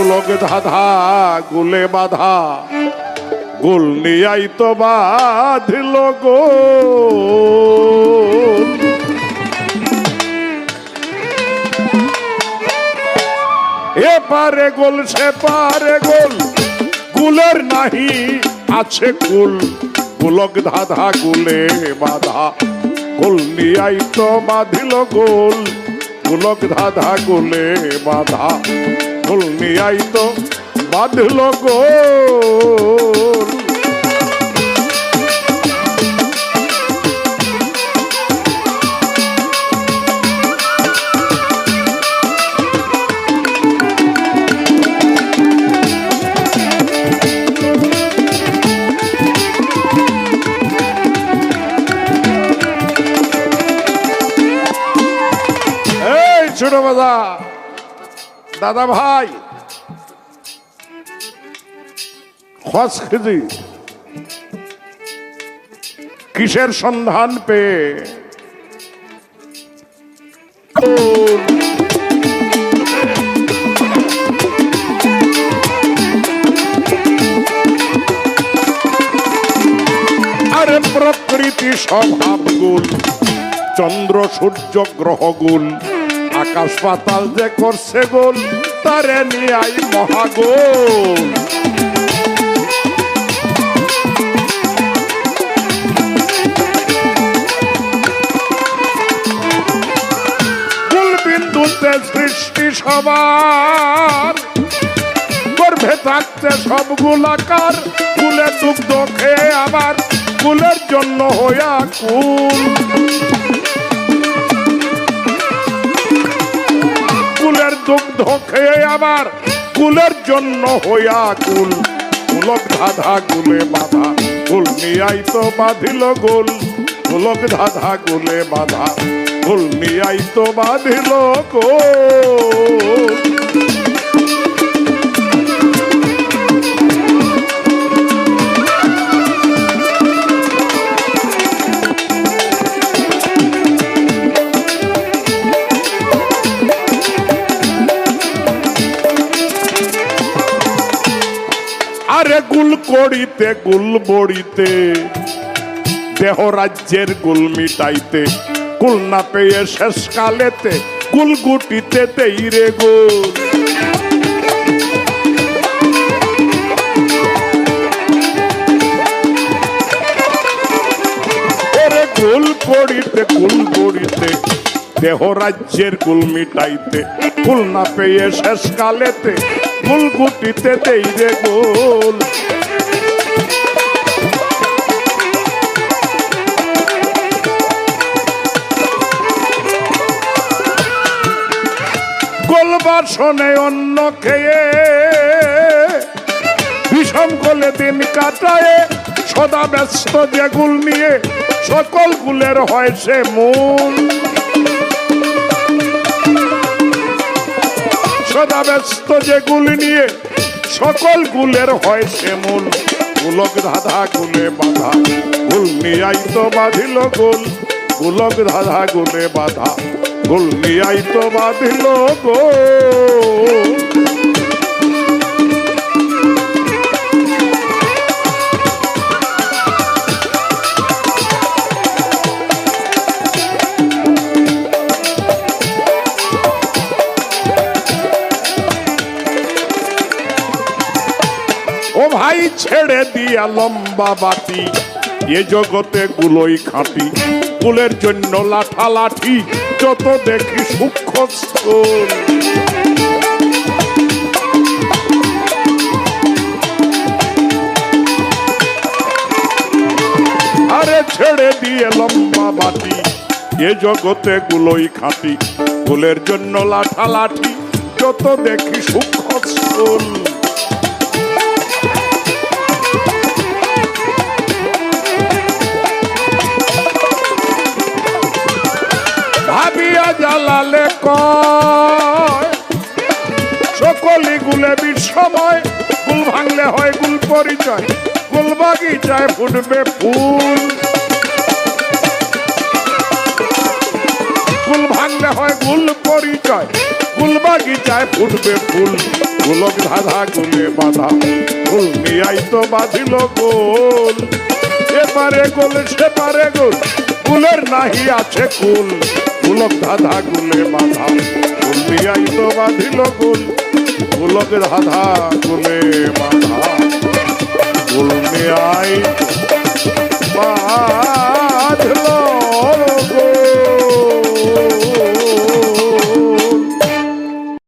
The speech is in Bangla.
গোলক ধাঁধা, গুলে বাধা। গোল নিয়াই তো বাঁধিল গোল এ পারে গোল সে পারে গোল। গুলের নাহি আছে কুল। গোলক ধাধা, গুলে বাধা। গোল নিয়াই তো বাঁধিল গোল। গোলক ধাধা গোলে বাধা। গোল নিয়াই তো বাঁধল গোল ছোট দাদা ভাই। খস খেজি। কিসের সন্ধান পেয়ে? আরে প্রকৃতি স্বভাব গুল চন্দ্র সূর্য গ্রহগুল। আকাশ পাতাল যে করছে গোল, তারে নিয়াই মহাগোল। বিন্দুতে সৃষ্টি সবার। গর্ভে দুগ্ধ খেয়ে আবার কুলের জন্য হইয়া কুল। দুগ্ধ খেয়ে আমার কুলের জন্য হইয়া কুল। কুলক ধাধা গুলে বাধা, কুল নিয়াই তো বাঁধিল গোল। কুলক ধাধা গুলে বাধা, কুল নিয়াই তো বাঁধিল গোল। গুল করিতে, গুল বড়িতে। দেহ রাজ্যের গুল মিটাইতে। কুল না পেয়ে শেষ কালেতে গুল গুটিতে দেই রে গোল গুল বড়িতে দেহ রাজ্যের গুল মিটাইতে ফুল না পেয়ে শেষ কালেতে ফুল গুটিতে দেই রে গোল গোল বাসনে অন্য খেয়ে, বিষম গোলে দিন কাটায়, সদা ব্যস্ত যে গুল নিয়ে, সকল গুলের হয় সে মূল। সদা ব্যস্ত যে গুল নিয়ে, সকল গুলের হয় সে মূল। গুলক ধাঁধা গুলে বাধা, গুল নিয়াই তো বাঁধিল গুল। গুলক ধাঁধা গুলে বাধা, গুল নিয়াই তো বাঁধিল গোল। ভাই ছেড়ে দিয়া লম্বা বাটি এ জগতে গুলোই খাঁটি। কুলের জন্য লাঠা লাঠি, যত দেখি সূক্ষ্ম। আরে ছেড়ে দিয়ে লম্বা বাটি এ জগতে গুলোই খাঁটি। কুলের জন্য লাঠা লাঠি, যত দেখি সূক্ষ্ম কয় সকলি গুলে বিশ্বময় গুল ভাঙলে হয় গুল পরিচয়, গুল বাগিচায় ফুটবে ফুল। গুল ভাঙলে হয় গুল পরিচয়, গুল বাগিচায় ফুটবে ফুল। গুলক ধাঁধা গুলে বাধা, ফুল নিয়াই তো বাঁধিল গোল। এপারে গোল, সেপারে গোল, ফুলের নাহি আছে কুল। ফুলক ধাধা গুলে বাধা গুলিয়াই তো বাঁধিল গোল। গোলক ধাধা গুলে বাধা